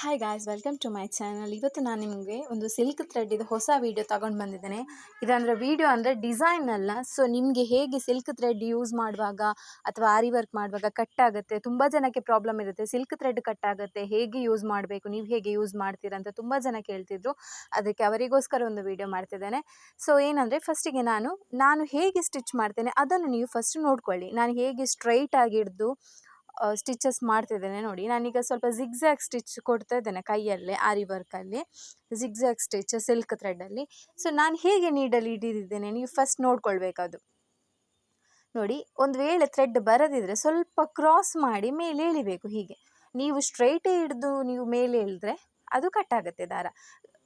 Hi guys welcome to my channel ಇವತ್ತು ನಾನು ನಿಮಗೆ ಒಂದು ಸಿಲ್ಕ್ ಥ್ರೆಡ್ ಇದು ಹೊಸ ವೀಡಿಯೋ ತಗೊಂಡು ಬಂದಿದ್ದೇನೆ. ಇದಂದರೆ ವೀಡಿಯೋ ಅಂದರೆ ಡಿಸೈನ್ ಅಲ್ಲ. ಸೊ ನಿಮಗೆ ಹೇಗೆ ಸಿಲ್ಕ್ ಥ್ರೆಡ್ ಯೂಸ್ ಮಾಡುವಾಗ ಅಥವಾ ಆರಿ ವರ್ಕ್ ಮಾಡುವಾಗ ಕಟ್ ಆಗುತ್ತೆ, ತುಂಬ ಜನಕ್ಕೆ ಪ್ರಾಬ್ಲಮ್ ಇರುತ್ತೆ. ಸಿಲ್ಕ್ ಥ್ರೆಡ್ ಕಟ್ ಆಗುತ್ತೆ, ಹೇಗೆ ಯೂಸ್ ಮಾಡಬೇಕು, ನೀವು ಹೇಗೆ ಯೂಸ್ ಮಾಡ್ತೀರಾ ಅಂತ ತುಂಬ ಜನ ಕೇಳ್ತಿದ್ರು. ಅದಕ್ಕೆ ಅವರಿಗೋಸ್ಕರ ಒಂದು ವೀಡಿಯೋ ಮಾಡ್ತಿದ್ದೇನೆ. ಸೊ ಏನಂದರೆ ಫಸ್ಟಿಗೆ ನಾನು ನಾನು ಹೇಗೆ ಸ್ಟಿಚ್ ಮಾಡ್ತೇನೆ ಅದನ್ನು ನೀವು ಫಸ್ಟ್ ನೋಡ್ಕೊಳ್ಳಿ. ನಾನು ಹೇಗೆ ಸ್ಟ್ರೈಟ್ ಆಗಿ ಹಿಡ್ದು ಸ್ಟಿಚಸ್ ಮಾಡ್ತಿದ್ದೇನೆ ನೋಡಿ. ನಾನೀಗ ಸ್ವಲ್ಪ ಜಿಗ್ಜ್ಯಾಗ್ ಸ್ಟಿಚ್ ಕೊಡ್ತಾ ಇದ್ದೇನೆ ಕೈಯಲ್ಲೇ ಆರಿ ವರ್ಕಲ್ಲಿ ಜಿಗ್ಜ್ಯಾಗ್ ಸ್ಟಿಚ್ ಸಿಲ್ಕ್ ಥ್ರೆಡಲ್ಲಿ ಸೊ ನಾನು ಹೇಗೆ ನೀಡಲ್ಲಿ ಹಿಡಿದಿದ್ದೇನೆ ನೀವು ಫಸ್ಟ್ ನೋಡ್ಕೊಳ್ಬೇಕದು ನೋಡಿ, ಒಂದು ವೇಳೆ ಥ್ರೆಡ್ ಬರದಿದ್ರೆ ಸ್ವಲ್ಪ ಕ್ರಾಸ್ ಮಾಡಿ ಮೇಲೆ ಎಳಿಬೇಕು ಹೀಗೆ. ನೀವು ಸ್ಟ್ರೈಟೇ ಹಿಡಿದು ನೀವು ಮೇಲೆ ಎಳೆದ್ರೆ ಅದು ಕಟ್ಟಾಗುತ್ತೆ ದಾರ.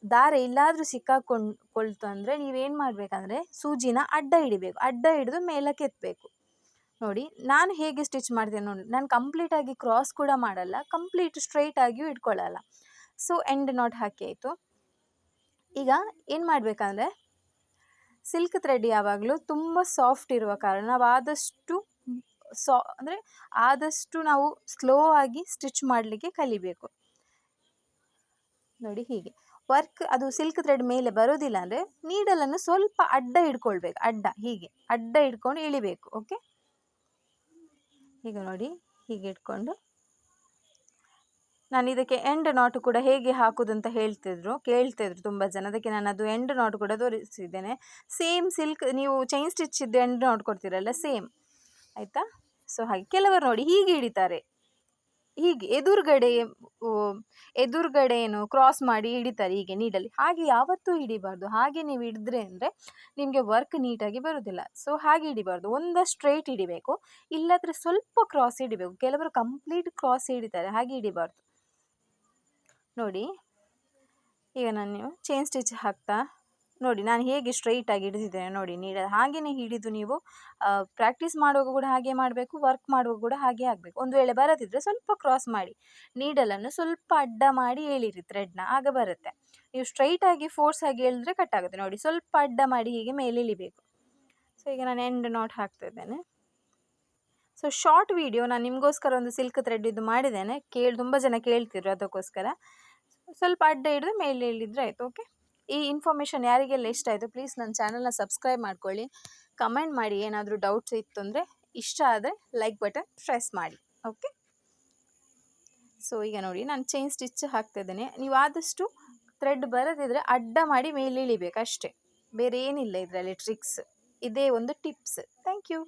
ದಾರ ಎಲ್ಲಾದರೂ ಸಿಕ್ಕಾಕೊಂಡು ಕೊಳ್ತು ಅಂದರೆ ನೀವೇನು ಮಾಡಬೇಕಂದ್ರೆ ಸೂಜಿನ ಅಡ್ಡ ಹಿಡಿಬೇಕು. ಅಡ್ಡ ಹಿಡಿದು ಮೇಲಕ್ಕೆ ಎತ್ತಬೇಕು ನೋಡಿ, ನಾನು ಹೇಗೆ ಸ್ಟಿಚ್ ಮಾಡ್ತೀನಿ ನೋಡಿ, ನಾನು ಕಂಪ್ಲೀಟಾಗಿ ಕ್ರಾಸ್ ಕೂಡ ಮಾಡಲ್ಲ, ಕಂಪ್ಲೀಟ್ ಸ್ಟ್ರೈಟ್ ಆಗಿಯೂ ಇಟ್ಕೊಳ್ಳಲ್ಲ. ಸೊ, ಎಂಡ್ ನಾಟ್ ಹಾಕಿ ಆಯಿತು. ಈಗ ಏನು ಮಾಡಬೇಕಂದ್ರೆ, ಸಿಲ್ಕ್ ಥ್ರೆಡ್ ಯಾವಾಗಲೂ ತುಂಬ ಸಾಫ್ಟ್ ಇರುವ ಕಾರಣ ನಾವು ಆದಷ್ಟು ಸಾ, ಅಂದರೆ ಆದಷ್ಟು ನಾವು ಸ್ಲೋ ಆಗಿ ಸ್ಟಿಚ್ ಮಾಡಲಿಕ್ಕೆ ಕಲಿಬೇಕು. ನೋಡಿ ಹೀಗೆ. ವರ್ಕ್, ಅದು ಸಿಲ್ಕ್ ಥ್ರೆಡ್ ಮೇಲೆ ಬರೋದಿಲ್ಲ ಅಂದರೆ ನೀಡಲನ್ನು ಸ್ವಲ್ಪ ಅಡ್ಡ ಇಡ್ಕೊಳ್ಬೇಕು ಅಡ್ಡ ಹೀಗೆ, ಅಡ್ಡ ಇಡ್ಕೊಂಡು ಇಳಿಬೇಕು, ಓಕೆ? ಈಗ ನೋಡಿ, ಹೀಗೆ ಇಟ್ಕೊಂಡು. ನಾನು ಇದಕ್ಕೆ ಎಂಡ್ ನಾಟು ಕೂಡ ಹೇಗೆ ಹಾಕೋದು ಅಂತ ಹೇಳ್ತಿದ್ರು, ಕೇಳ್ತಿದ್ರು ತುಂಬ ಜನ. ಅದಕ್ಕೆ ನಾನು ಅದು ಎಂಡ್ ನಾಟ್ ಕೂಡ ತೋರಿಸಿದ್ದೇನೆ. ಸೇಮ್ ಸಿಲ್ಕ್ ನೀವು ಚೈನ್ ಸ್ಟಿಚ್ ಇದ್ದು ಎಂಡ್ ನಾಟ್ ಕೊಡ್ತೀರಲ್ಲ ಸೇಮ್ ಆಯಿತಾ? ಸೊ ಹಾಗೆ, ಕೆಲವರು ನೋಡಿ ಹೀಗೆ ಹಿಡಿತಾರೆ. ಹೀಗೆ, ಎದುರುಗಡೆ ಎದುರುಗಡೆ ಏನು ಕ್ರಾಸ್ ಮಾಡಿ ಹಿಡಿತಾರೆ ಹೀಗೆ ನೀಡಲ್ಲಿ. ಹಾಗೆ ಯಾವತ್ತೂ ಹಿಡಿಬಾರ್ದು. ಹಾಗೆ ನೀವು ಹಿಡಿದ್ರೆ ಅಂದರೆ ನಿಮಗೆ ವರ್ಕ್ ನೀಟಾಗಿ ಬರೋದಿಲ್ಲ. ಸೊ ಹಾಗೆ ಹಿಡಿಬಾರ್ದು. ಒಂದ ಸ್ಟ್ರೈಟ್ ಹಿಡಿಬೇಕು. ಇಲ್ಲಾದರೆ ಸ್ವಲ್ಪ ಕ್ರಾಸ್ ಹಿಡಿಬೇಕು. ಕೆಲವರು ಕಂಪ್ಲೀಟ್ ಕ್ರಾಸ್ ಹಿಡಿತಾರೆ. ಹಾಗೆ ಹಿಡಿಬಾರ್ದು. ನೋಡಿ, ಈಗ ನಾನು ನೀವು ಚೈನ್ ಸ್ಟಿಚ್ ಹಾಕ್ತಾ ನೋಡಿ ನಾನು ಹೇಗೆ ಸ್ಟ್ರೈಟಾಗಿ ಹಿಡಿದಿದ್ದೇನೆ ನೋಡಿ ನೀಡ ಹಾಗೆಯೇ ಹಿಡಿದು ನೀವು ಪ್ರಾಕ್ಟೀಸ್ ಮಾಡುವಾಗ ಕೂಡ ಹಾಗೆ ಮಾಡಬೇಕು ವರ್ಕ್ ಮಾಡುವಾಗ ಕೂಡ ಹಾಗೆ ಆಗಬೇಕು. ಒಂದು ವೇಳೆ ಬರದಿದ್ದರೆ ಸ್ವಲ್ಪ ಕ್ರಾಸ್ ಮಾಡಿ ನೀಡಲನ್ನು ಸ್ವಲ್ಪ ಅಡ್ಡ ಮಾಡಿ ಎಳಿರಿ ಥ್ರೆಡ್ನ ಆಗ ಬರುತ್ತೆ. ನೀವು ಸ್ಟ್ರೈಟಾಗಿ ಫೋರ್ಸ್ ಆಗಿ ಹೇಳಿದ್ರೆ ಕಟ್ ಆಗುತ್ತೆ. ನೋಡಿ ಸ್ವಲ್ಪ ಅಡ್ಡ ಮಾಡಿ ಹೀಗೆ ಮೇಲೆ ಇಳಿಬೇಕು. ಸೊ ಈಗ ನಾನು ಎಂಡ್ ನೋಟ್ ಹಾಕ್ತಾ ಇದ್ದೇನೆ. ಸೊ ಶಾರ್ಟ್ ವಿಡಿಯೋ ನಾನು ನಿಮಗೋಸ್ಕರ ಒಂದು ಸಿಲ್ಕ್ ಥ್ರೆಡ್ ಇದು ಮಾಡಿದ್ದೇನೆ. ಕೇಳಿ, ತುಂಬ ಜನ ಕೇಳ್ತಿದ್ರು ಅದಕ್ಕೋಸ್ಕರ. ಸ್ವಲ್ಪ ಅಡ್ಡ ಹಿಡಿದು ಮೇಲೆ ಇಳಿದ್ರೆ ಆಯಿತು ಓಕೆ ಈ ಇನ್ಫಾರ್ಮೇಷನ್ ಯಾರಿಗೆಲ್ಲ ಇಷ್ಟ ಆಯಿತು ಪ್ಲೀಸ್ ನನ್ನ ಚಾನಲ್ನ ಸಬ್ಸ್ಕ್ರೈಬ್ ಮಾಡ್ಕೊಳ್ಳಿ. ಕಮೆಂಟ್ ಮಾಡಿ, ಏನಾದರೂ ಡೌಟ್ಸ್ ಇತ್ತು ಅಂದರೆ ಇಷ್ಟ ಆದರೆ ಲೈಕ್ ಬಟನ್ ಪ್ರೆಸ್ ಮಾಡಿ ಓಕೆ ಸೊ ಈಗ ನೋಡಿ, ನಾನು ಚೈನ್ ಸ್ಟಿಚ್ ಹಾಕ್ತಿದ್ದೇನೆ ನೀವು ಆದಷ್ಟು ಥ್ರೆಡ್ ಬರೋದಿದ್ರೆ ಅಡ್ಡ ಮಾಡಿ ಮೇಲೆ ಇಳಿಬೇಕು ಅಷ್ಟೇ ಬೇರೆ ಏನಿಲ್ಲ ಇದರಲ್ಲಿ ಟ್ರಿಕ್ಸ್ ಇದೇ ಒಂದು ಟಿಪ್ಸ್ ಥ್ಯಾಂಕ್ ಯು